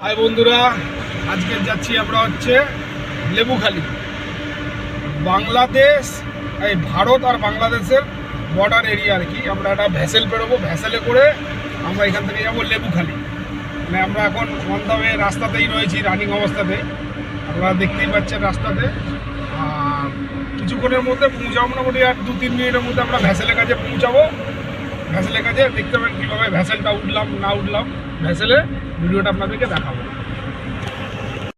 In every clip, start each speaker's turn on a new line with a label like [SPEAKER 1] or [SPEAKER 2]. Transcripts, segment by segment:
[SPEAKER 1] High বন্ধুরা, আজকে যাচ্ছি আমরা হচ্ছে লেবুখালি। বাংলাদেশ, এই ভারত আর বাংলাদেশের বর্ডার এরিয়া আর কি। আমরা একটা ভ্যাসেল বেরোবো ভ্যাসেলে করে আমরা এখান থেকে যাব লেবুখালি। মানে আমরা এখন মন্দামে রাস্তাতেই রয়েছি রানিং অবস্থাতে। আপনারা দেখতেই পাচ্ছেন রাস্তাতে। আর কিছুক্ষণের মধ্যে পৌঁছাবো মোটামুটি আর দু তিন মিনিটের মধ্যে আমরা ভ্যাসেলের কাছে পৌঁছাবো। ভ্যাসেলের কাছে দেখতে পাবেন কীভাবে ভ্যাসেলটা উঠলাম, না উঠলাম। ভ্যাসেলে ভিডিওটা আপনাদেরকে দেখাবো।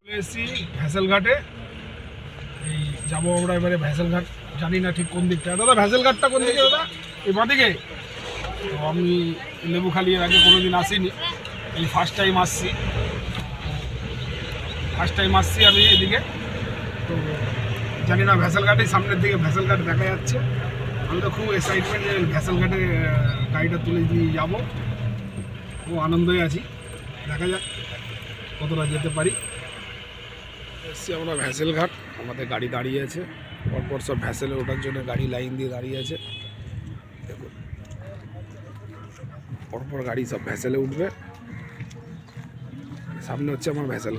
[SPEAKER 1] চলে এসেছি ভ্যাসেল ঘাটে এই যাব আমরা এবারে ভ্যাসেল ঘাট জানি না ঠিক কোন দিকটা। দাদা ভ্যাসেল ঘাটটা কোন দিকে, দাদা? এই বাঁদিকে? তো আমি লেবুখালি এর আগে কোনোদিন আসিনি। এই ফার্স্ট টাইম আসছি। ফার্স্ট টাইম আসছি আমি এদিকে। তো জানি না ভ্যাসেল ঘাটেই সামনের দিকে ভ্যাসেল ঘাট দেখা যাচ্ছে। আমি তো খুব এক্সাইটমেন্ট যে ঘাটে গাড়িটা তুলে দিয়ে যাব। খুব আনন্দই আছি। দেখা যাক কতটা যেতে পারি। এসছি আমরা ভ্যাসেল ঘাট। আমাদের গাড়ি দাঁড়িয়ে আছে। পরপর সব ভ্যাসেলে ওঠার জন্য গাড়ি লাইন দিয়ে দাঁড়িয়ে আছে। দেখুন। পরপর গাড়ি সব ভ্যাসেলে উঠবে। সামনে হচ্ছে আমার ভ্যাসেল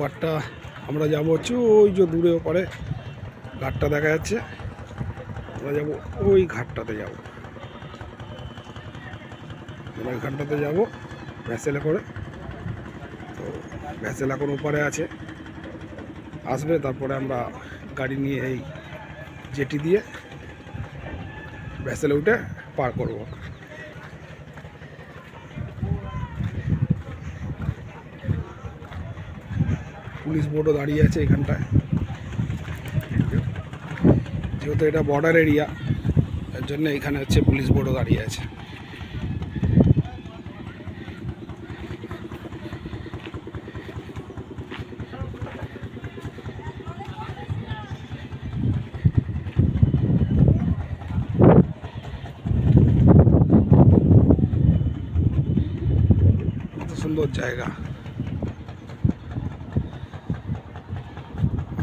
[SPEAKER 1] ওপারটা আমরা যাব হচ্ছে ওই যে দূরে ওপারে ঘাটটা দেখা যাচ্ছে। আমরা যাব ওই ঘাটটাতে যাব। ওই ঘাটটাতে যাব ভ্যাসেলে করে। তো ভ্যাসেল এখন ওপারে আছে। আসবে, তারপরে আমরা গাড়ি নিয়ে এই জেটি দিয়ে ভ্যাসেলে উঠে পার করব। পুলিশ বোটও দাঁড়িয়ে আছে এখানটায় যেহেতু এটা বর্ডার এরিয়া এর জন্য এখানে হচ্ছে পুলিশ বোটও দাঁড়িয়ে আছে কত সুন্দর জায়গা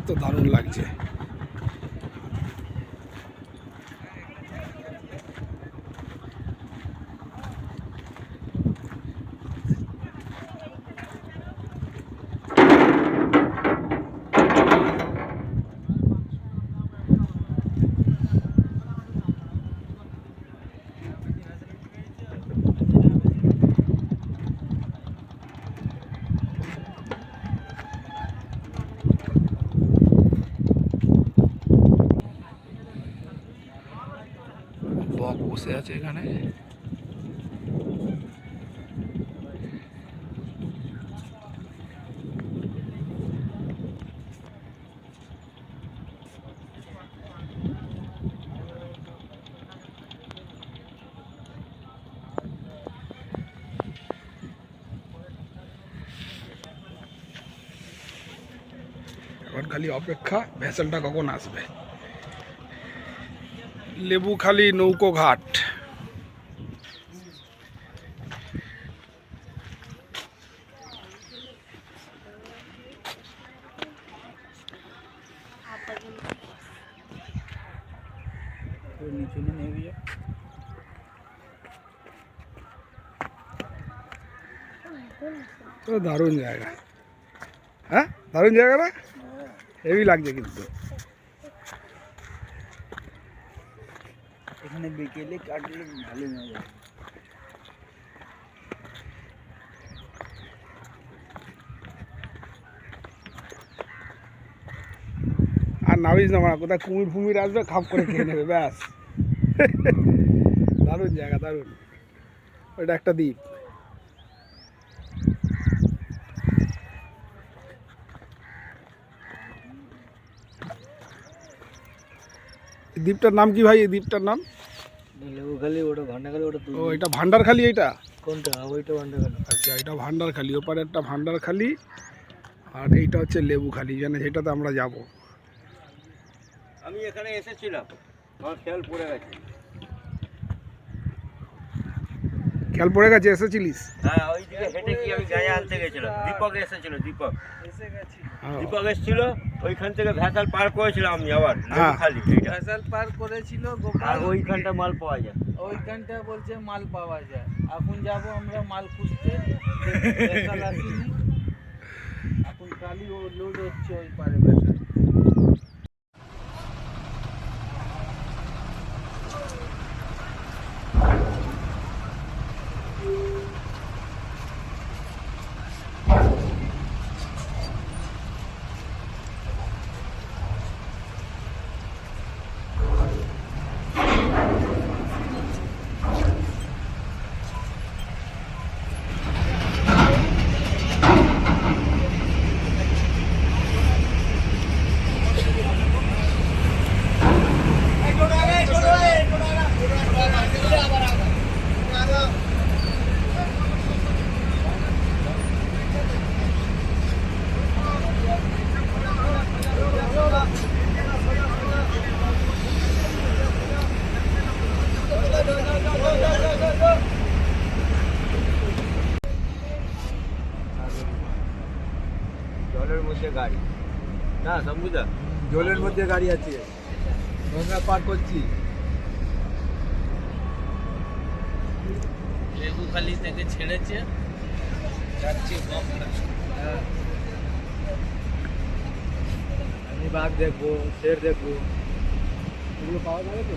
[SPEAKER 1] কত দারুণ লাগছে। বসে আছে এখানে এখন খালি অপেক্ষা ভেসেলটা কখন আসবে লেবুখালি নৌকো ঘাট
[SPEAKER 2] নিচে নেমে গিয়ে
[SPEAKER 1] তো দারুণ জায়গা হ্যাঁ দারুণ জায়গা না হেভি লাগছে কিন্তু
[SPEAKER 2] এখানে বিকেলে কাটলে ভালো মজা
[SPEAKER 1] আর নামিস না মারা কোথায় কুমির ফুমির আসবে, খাপ করে খেয়ে নেবে, ব্যাস। দারুণ জায়গা, দারুণ। ওইটা একটা দ্বীপ। দ্বীপটার নাম কি ভাই? এই দ্বীপটার নাম?
[SPEAKER 2] লেবুখালি ওটা ভান্ডাখালি ওটা
[SPEAKER 1] ও এটা ভান্ডারখালি এইটা?
[SPEAKER 2] কোনটা? ওইটা ভান্ডারখালি।
[SPEAKER 1] আচ্ছা এটা ভান্ডারখালি ওপারে একটা ভান্ডারখালি আর এইটা হচ্ছে লেবুখালি জানে যেটাতে আমরা যাব।
[SPEAKER 2] আমি এখানে এসেছিলাম আমার খেয়াল পড়ে গেছে।
[SPEAKER 1] খেয়াল পড়ে গেছে এসেছিলিস?
[SPEAKER 2] হ্যাঁ ওই দিকে হেঁটে কি আমি গায়ে আনতে গেছিলাম। দীপক এসেছিল দীপক।
[SPEAKER 1] হ্যাঁ।
[SPEAKER 2] দীপক এসেছিল ওইখান থেকে ভ্যাসাল পার করেছিলাম আমি আবার
[SPEAKER 1] হ্যাঁ।
[SPEAKER 2] খালি
[SPEAKER 3] ফসল পার করেছিল
[SPEAKER 2] আর
[SPEAKER 3] গোপাল
[SPEAKER 2] ওইখানটা মাল পাওয়া যায়।
[SPEAKER 3] ওইখানটা বলছে মাল পাওয়া যায়। এখন যাব আমরা মাল খুঁজতে। আসেনি। এখন খালি ও লোড হচ্ছে ওই পারে ফসল
[SPEAKER 2] মধ্যে গাড়ি না শম্ভুদা
[SPEAKER 3] জলের মধ্যে গাড়ি আছে গঙ্গা পার করছি লেবুখালি থেকে ছেড়েছে যাচ্ছে গঙ্গা আমি বাঘ দেখবো শের দেখবো এগুলো পাওয়া যাবে তো